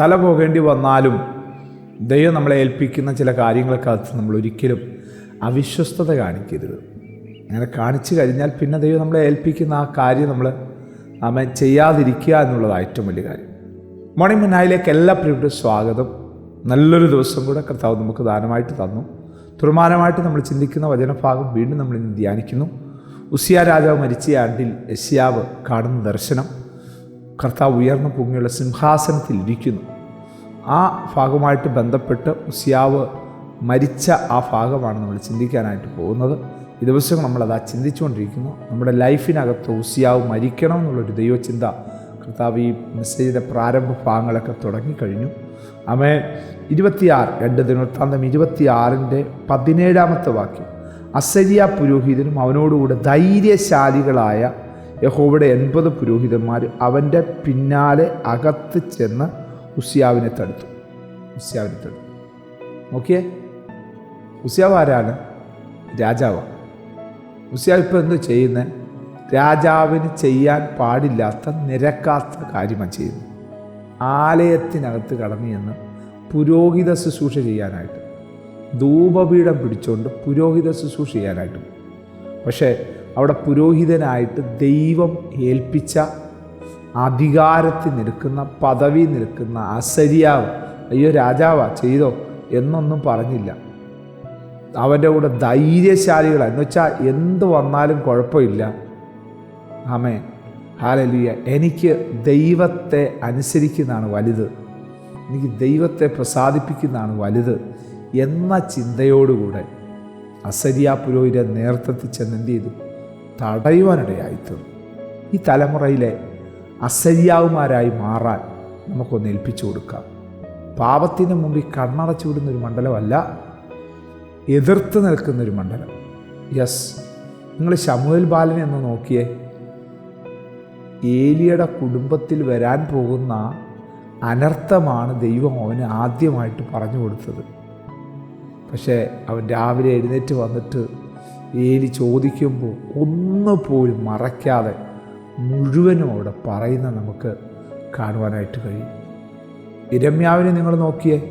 തല പോകേണ്ടി വന്നാലും ദൈവം നമ്മളെ ഏൽപ്പിക്കുന്ന ചില കാര്യങ്ങൾക്കകത്ത് നമ്മൾ ഒരിക്കലും അവിശ്വസ്തത കാണിക്കരുത്. അങ്ങനെ കാണിച്ചു കഴിഞ്ഞാൽ പിന്നെ ദൈവം നമ്മളെ ഏൽപ്പിക്കുന്ന ആ കാര്യം നമ്മൾ അമ്മ ചെയ്യാതിരിക്കുക എന്നുള്ളതാണ് ഏറ്റവും വലിയ കാര്യം. മോർണിംഗ് മിന്നായിലേക്ക് എല്ലാ പ്രിയപ്പെട്ട സ്വാഗതം. നല്ലൊരു ദിവസം കൂടെ കർത്താവ് നമുക്ക് ദാനമായിട്ട് തന്നു. തുറമാനമായിട്ട് നമ്മൾ ചിന്തിക്കുന്ന വചനഭാഗം വീണ്ടും നമ്മൾ ഇന്ന് ധ്യാനിക്കുന്നു. ഉസിയ രാജാവ് മരിച്ച ആണ്ടിൽ യശ്യാവ് കാണുന്ന ദർശനം. കർത്താവ് ഉയർന്നു പൊങ്ങിയുള്ള സിംഹാസനത്തിൽ ഇരിക്കുന്നു ആ ഭാഗമായിട്ട് ബന്ധപ്പെട്ട് ഉസിയാവ് മരിച്ച ആ ഭാഗമാണ് നമ്മൾ ചിന്തിക്കാനായിട്ട് പോകുന്നത്. ഈ ദിവസം നമ്മളത് ആ ചിന്തിച്ചുകൊണ്ടിരിക്കുന്നു. നമ്മുടെ ലൈഫിനകത്ത് ഉസിയാവ് മരിക്കണം എന്നുള്ളൊരു ദൈവചിന്ത കർത്താവ് ഈ മെസ്സേജിന്റെ പ്രാരംഭ ഭാഗങ്ങളൊക്കെ തുടങ്ങിക്കഴിഞ്ഞു. അമേ ഇരുപത്തിയാറ് രണ്ട് ദിനവൃത്താന്തം ഇരുപത്തിയാറിന്റെ പതിനേഴാമത്തെ വാക്യം. അസരിയ പുരോഹിതനും അവനോടുകൂടെ ധൈര്യശാലികളായ യഹോവയുടെ എൺപത് പുരോഹിതന്മാർ അവന്റെ പിന്നാലെ അകത്ത് ചെന്ന് ഉസിയാവിനെ തടുത്തു. ഉസിയാവിനെ തടുത്തു. നോക്കിയേ ഉസിയാവ് ആരാണ്? രാജാവാണ് ഉസിയാവ് ഇപ്പോൾ എന്ത് ചെയ്യുന്നത് രാജാവിന് ചെയ്യാൻ പാടില്ലാത്ത നിരക്കാത്ത കാര്യമാണ് ചെയ്യുന്നത് ആലയത്തിനകത്ത് കടന്നു ചെന്ന് പുരോഹിത ശുശ്രൂഷ ചെയ്യാനായിട്ട് ധൂപപീഠം പിടിച്ചുകൊണ്ട് പുരോഹിത ശുശ്രൂഷ ചെയ്യാനായിട്ട് പക്ഷേ അവിടെ പുരോഹിതനായിട്ട് ദൈവം ഏൽപ്പിച്ച അധികാരത്തിൽ നിൽക്കുന്ന പദവി നിൽക്കുന്ന അസരിയാവ് അയ്യോ രാജാവാ ചെയ്തോ എന്നൊന്നും പറഞ്ഞില്ല. അവന്റെ കൂടെ ധൈര്യശാലികളാണ് എന്ന് വെച്ചാൽ എന്ത് വന്നാലും കുഴപ്പമില്ല. ആമേ ഹാലലിയ. എനിക്ക് ദൈവത്തെ അനുസരിക്കുന്നതാണ് വലുത്. എനിക്ക് ദൈവത്തെ പ്രസാദിപ്പിക്കുന്നതാണ് വലുത് എന്ന ചിന്തയോടുകൂടെ അസരിയ പുരോഹിത നേതൃത്വത്തിൽ ചെന്ന് എന്ത് ചെയ്തു തടയുവാനിടയായിത്തീർന്നു. ഈ തലമുറയിലെ അസരിയാവുമാരായി മാറാൻ നമുക്കൊന്ന് ഏൽപ്പിച്ചു കൊടുക്കാം. പാപത്തിന് മുമ്പിൽ കണ്ണടച്ചു വിടുന്ന ഒരു മണ്ഡലമല്ല എതിർത്ത് നിൽക്കുന്നൊരു മണ്ഡലം. യെസ് നിങ്ങൾ ശമുവേൽ ബാലനെ ഒന്ന് നോക്കിയേ. ഏലിയുടെ കുടുംബത്തിൽ വരാൻ പോകുന്ന അനർത്ഥമാണ് ദൈവം അവന് ആദ്യമായിട്ട് പറഞ്ഞു കൊടുത്തത്. പക്ഷേ അവൻ രാവിലെ എഴുന്നേറ്റ് വന്നിട്ട് ഏലി ചോദിക്കുമ്പോൾ ഒന്നുപോലും മറയ്ക്കാതെ മുഴുവനും അവിടെ പറയുന്ന നമുക്ക് കാണുവാനായിട്ട് കഴിയും. ഇരമ്യാവിനെ നിങ്ങൾ നോക്കിയേ?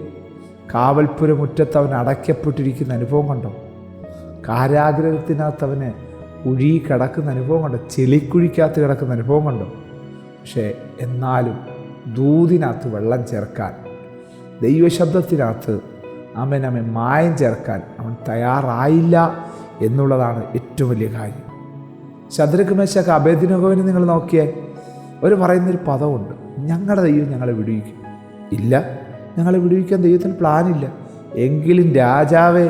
കാവൽപ്പുരമുറ്റത്ത് അവൻ അടയ്ക്കപ്പെട്ടിരിക്കുന്ന അനുഭവം കണ്ടോ? കാരാഗ്രഹത്തിനകത്ത് അവന് കുഴി കിടക്കുന്ന അനുഭവം കണ്ടോ? ചെളിക്കുഴിക്കകത്ത് കിടക്കുന്ന അനുഭവം കണ്ടോ? പക്ഷേ എന്നാലും ദൂതിനകത്ത് വെള്ളം ചേർക്കാൻ ദൈവശബ്ദത്തിനകത്ത് അവൻ മായം ചേർക്കാൻ അവൻ തയ്യാറായില്ല എന്നുള്ളതാണ് ഏറ്റവും വലിയ കാര്യം. ശദ്രക്ക് മേശക്ക് അഭേദിനകോവിന് നിങ്ങൾ നോക്കിയേ അവർ പറയുന്നൊരു പദമുണ്ട്. ഞങ്ങളുടെ ദൈവം ഞങ്ങളെ വിടുവിക്കും. ഇല്ല. ഞങ്ങളെ വിടുവിക്കാൻ ദൈവത്തിന് പ്ലാനില്ല. എങ്കിലും രാജാവേ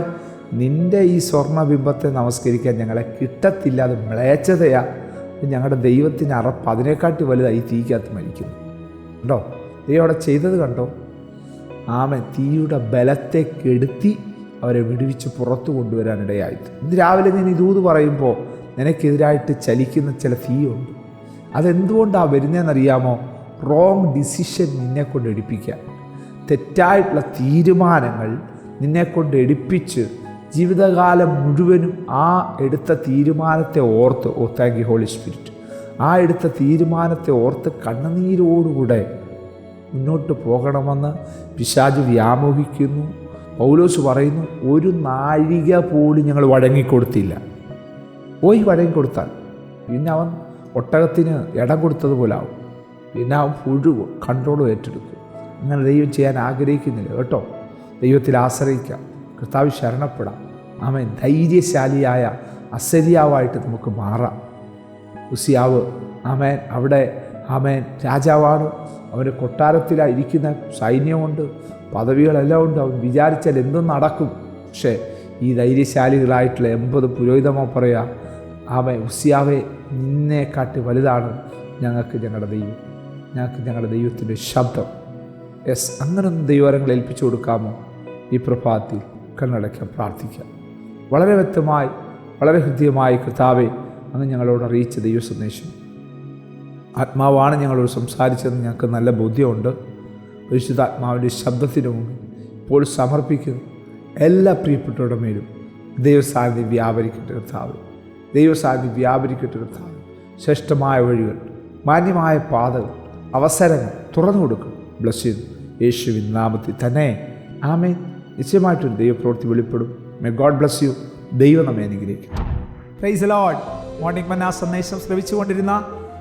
നിന്റെ ഈ സ്വർണബിംബത്തെ നമസ്കരിക്കാൻ ഞങ്ങളെ കിട്ടത്തില്ല. അത് മ്ലേച്ഛതയാ. ഞങ്ങളുടെ ദൈവത്തിന് അറപ്പ്. അതിനെക്കാട്ടി വലുതായി തീക്കകത്ത് മരിക്കുന്നു. കണ്ടോ? ദൈവം അവിടെ ചെയ്തത് കണ്ടോ? ആമ തീയുടെ ബലത്തെ കെടുത്തി അവരെ വിടുവിച്ച് പുറത്തു കൊണ്ടുവരാനിടയായത്. ഇന്ന് രാവിലെ ഞാൻ ഇതൂത് പറയുമ്പോൾ നിനക്കെതിരായിട്ട് ചലിക്കുന്ന ചില തീയുണ്ട്. അതെന്തുകൊണ്ടാണ് വരുന്നതെന്നറിയാമോ റോങ് ഡിസിഷൻ നിന്നെ കൊണ്ട് എടുപ്പിക്കാൻ തെറ്റായിട്ടുള്ള തീരുമാനങ്ങൾ നിന്നെ കൊണ്ട് എടുപ്പിച്ച് ജീവിതകാലം മുഴുവനും ആ എടുത്ത തീരുമാനത്തെ ഓർത്ത് ഓ താങ്ക് യു ഹോളി സ്പിരിറ്റ് ആ എടുത്ത തീരുമാനത്തെ ഓർത്ത് കണ്ണുനീരോടുകൂടെ മുന്നോട്ട് പോകണമെന്ന് പിശാജ് വ്യാമോഹിക്കുന്നു. പൗലോസ് പറയുന്നു ഒരു നാഴിക പോലും ഞങ്ങൾ വഴങ്ങിക്കൊടുത്തില്ല. പോയി വഴങ്ങിക്കൊടുത്താൽ പിന്നെ അവൻ ഒട്ടകത്തിന് ഇടം കൊടുത്തതുപോലാവും പിന്നെ അവൻ പുഴു കൺട്രോൾ ഏറ്റെടുക്കും. അങ്ങനെ ദൈവം ചെയ്യാൻ ആഗ്രഹിക്കുന്നില്ല കേട്ടോ. ദൈവത്തിൽ ആശ്രയിക്കാം. കർത്താവ് ശരണപ്പെടാം. അവൻ ധൈര്യശാലിയായ അസരിയാവായിട്ട് നമുക്ക് മാറാം. ഉസിയാവ് ആമേൻ. അവിടെ ആമേൻ. രാജാവാണ്. അവന്റെ കൊട്ടാരത്തിലാണ് ഇരിക്കുന്ന സൈന്യമുണ്ട്. പദവികളെല്ലാം ഉണ്ട്. അവൻ വിചാരിച്ചാൽ എന്തും നടക്കും. പക്ഷേ ഈ ധൈര്യശാലികളായിട്ടുള്ള എൺപത് പുരോഹിതമോ പറയാം ആമേ ഉസിയാവെ നിന്നെ കാട്ടി വലുതാണ് ഞങ്ങൾക്ക് ഞങ്ങളുടെ ദൈവം. ഞങ്ങൾക്ക് ഞങ്ങളുടെ ദൈവത്തിന്റെ ശബ്ദം. യെസ് അങ്ങനൊന്ന് ദൈവരങ്ങൾ ഏൽപ്പിച്ചു കൊടുക്കാമോ? ഈ പ്രഭാതത്തിൽ കണ്ണടയ്ക്കാൻ പ്രാർത്ഥിക്കാം. വളരെ വ്യക്തമായി വളരെ ഹൃദ്യമായി കർത്താവെ അങ്ങ് ഞങ്ങളോട് അറിയിച്ച ദൈവ സന്ദേശം ആത്മാവാണ് ഞങ്ങളോട് സംസാരിച്ചതെന്ന് ഞങ്ങൾക്ക് നല്ല ബോധ്യമുണ്ട്. പരിശുദ്ധാത്മാവിന്റെ ശബ്ദത്തിന് ഇപ്പോൾ സമർപ്പിക്കുന്നു. എല്ലാ പ്രിയപ്പെട്ടവരുടെ മേലും ദൈവസാധി വ്യാപരിക്കട്ടെ കർത്താവ്. ദൈവസാധി വ്യാപരിക്കട്ടെ കർത്താവ്. ശ്രേഷ്ഠമായ വഴികൾ മാന്യമായ പാതകൾ അവസരങ്ങൾ തുറന്നു കൊടുക്കും. ബ്ലസ് ചെയ്തു യേശുവിൻ നാമത്തിൽ തന്നെ. ആമേ നിശ്ചയമായിട്ടൊരു ദൈവപ്രവൃത്തി വെളിപ്പെടും. മേ ഗോഡ് ബ്ലസ് യു ദൈവം നമ്മെ അനുഗ്രഹിക്കും മോർണിംഗ് മന്ന സന്ദേശം ശ്രവിച്ചുകൊണ്ടിരുന്ന